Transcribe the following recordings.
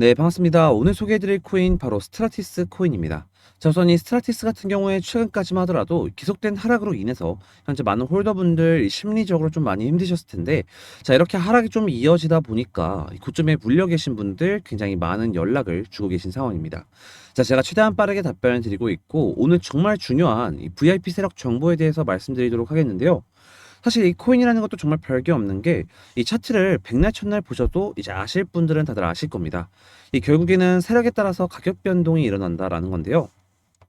네, 반갑습니다. 오늘 소개해드릴 코인 바로 스트라티스 코인입니다. 자, 우선 이 스트라티스 같은 경우에 최근까지만 하더라도 계속된 하락으로 인해서 현재 많은 홀더분들 이 심리적으로 좀 많이 힘드셨을 텐데 자, 이렇게 하락이 좀 이어지다 보니까 이 고점에 물려 계신 분들 굉장히 많은 연락을 주고 계신 상황입니다. 자, 제가 최대한 빠르게 답변을 드리고 있고 오늘 정말 중요한 이 VIP 세력 정보에 대해서 말씀드리도록 하겠는데요. 사실 이 코인이라는 것도 정말 별게 없는 게 이 차트를 백날 첫날 보셔도 이제 아실 분들은 다들 아실 겁니다. 이 결국에는 세력에 따라서 가격 변동이 일어난다라는 건데요.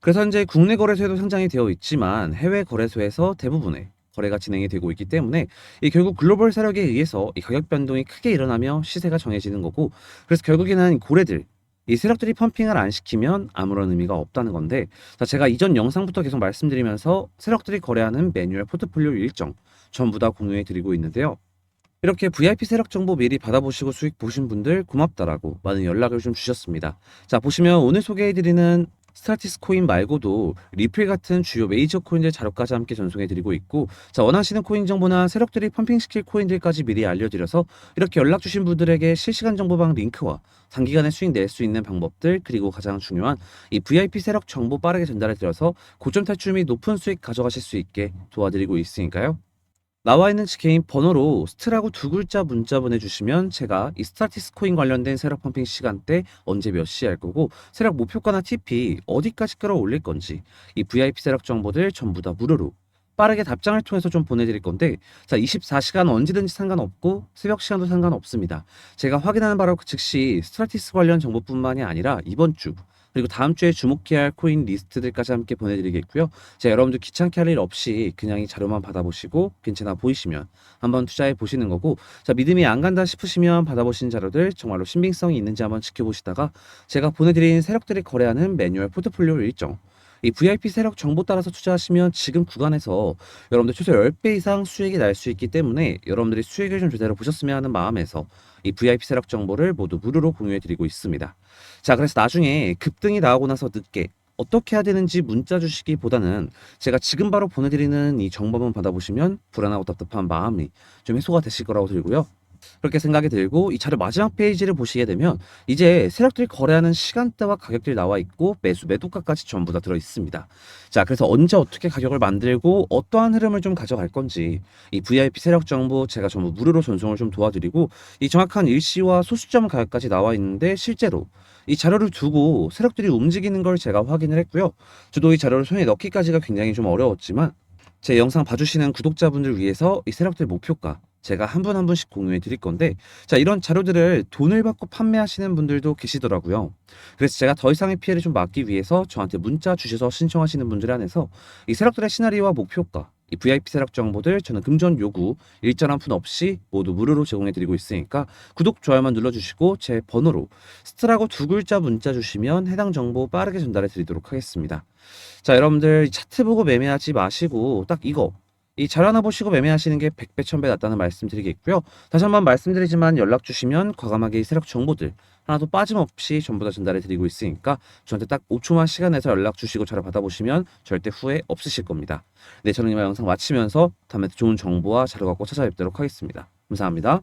그래서 현재 국내 거래소에도 상장이 되어 있지만 해외 거래소에서 대부분의 거래가 진행이 되고 있기 때문에 이 결국 글로벌 세력에 의해서 이 가격 변동이 크게 일어나며 시세가 정해지는 거고 그래서 결국에는 고래들 이 세력들이 펌핑을 안 시키면 아무런 의미가 없다는 건데 자 제가 이전 영상부터 계속 말씀드리면서 세력들이 거래하는 매뉴얼 포트폴리오 일정 전부 다 공유해 드리고 있는데요. 이렇게 VIP 세력 정보 미리 받아보시고 수익 보신 분들 고맙다라고 많은 연락을 좀 주셨습니다. 자, 보시면 오늘 소개해드리는 스타티스 코인 말고도 리플 같은 주요 메이저 코인들 자료까지 함께 전송해 드리고 있고 자 원하시는 코인 정보나 세력들이 펌핑시킬 코인들까지 미리 알려드려서 이렇게 연락 주신 분들에게 실시간 정보방 링크와 단기간에 수익 낼 수 있는 방법들 그리고 가장 중요한 이 VIP 세력 정보 빠르게 전달해 드려서 고점 탈출 및 높은 수익 가져가실 수 있게 도와드리고 있으니까요. 나와 있는 개인 번호로 스트라고 두 글자 문자 보내주시면 제가 이 스타티스 코인 관련된 세력 펌핑 시간대 언제 몇 시에 할 거고 세력 목표가나 TP 어디까지 끌어올릴 건지 이 VIP 세력 정보들 전부 다 무료로 빠르게 답장을 통해서 좀 보내드릴 건데 자 24시간 언제든지 상관없고 새벽 시간도 상관없습니다. 제가 확인하는 바로 그 즉시 스트라티스 관련 정보뿐만이 아니라 이번 주 그리고 다음 주에 주목해야 할 코인 리스트들까지 함께 보내드리겠고요. 자, 여러분들 귀찮게 할 일 없이 그냥 이 자료만 받아보시고 괜찮아 보이시면 한번 투자해 보시는 거고 자 믿음이 안 간다 싶으시면 받아보신 자료들 정말로 신빙성이 있는지 한번 지켜보시다가 제가 보내드린 세력들이 거래하는 매뉴얼 포트폴리오 일정 이 VIP 세력 정보 따라서 투자하시면 지금 구간에서 여러분들 최소 10배 이상 수익이 날 수 있기 때문에 여러분들이 수익을 좀 제대로 보셨으면 하는 마음에서 이 VIP 세력 정보를 모두 무료로 공유해 드리고 있습니다. 자, 그래서 나중에 급등이 나오고 나서 늦게 어떻게 해야 되는지 문자 주시기보다는 제가 지금 바로 보내드리는 이 정보만 받아보시면 불안하고 답답한 마음이 좀 해소가 되실 거라고 들고요. 그렇게 생각이 들고 이 자료 마지막 페이지를 보시게 되면 이제 세력들이 거래하는 시간대와 가격들이 나와 있고 매수 매도가까지 전부 다 들어 있습니다. 자, 그래서 언제 어떻게 가격을 만들고 어떠한 흐름을 좀 가져갈 건지 이 VIP 세력 정보 제가 전부 무료로 전송을 좀 도와드리고 이 정확한 일시와 소수점 가격까지 나와 있는데 실제로 이 자료를 두고 세력들이 움직이는 걸 제가 확인을 했고요. 저도 이 자료를 손에 넣기까지가 굉장히 좀 어려웠지만 제 영상 봐주시는 구독자분들 위해서 이 세력들 목표가 제가 한 분 한 분씩 공유해 드릴 건데 자 이런 자료들을 돈을 받고 판매하시는 분들도 계시더라고요. 그래서 제가 더 이상의 피해를 좀 막기 위해서 저한테 문자 주셔서 신청하시는 분들 안에서 이 세력들의 시나리오와 목표가 이 VIP 세력 정보들 저는 금전 요구 일전 한푼 없이 모두 무료로 제공해 드리고 있으니까 구독 좋아요만 눌러 주시고 제 번호로 스트라고 두 글자 문자 주시면 해당 정보 빠르게 전달해 드리도록 하겠습니다. 자 여러분들 이 차트 보고 매매하지 마시고 딱 이거 이 자료 하나 보시고 매매하시는 게 100배, 1000배 낫다는 말씀 드리겠고요. 다시 한번 말씀드리지만 연락 주시면 과감하게 이 세력 정보들 하나도 빠짐없이 전부 다 전달해 드리고 있으니까 저한테 딱 5초만 시간 내서 연락 주시고 자료 받아보시면 절대 후회 없으실 겁니다. 네, 저는 이만 영상 마치면서 다음에 또 좋은 정보와 자료 갖고 찾아뵙도록 하겠습니다. 감사합니다.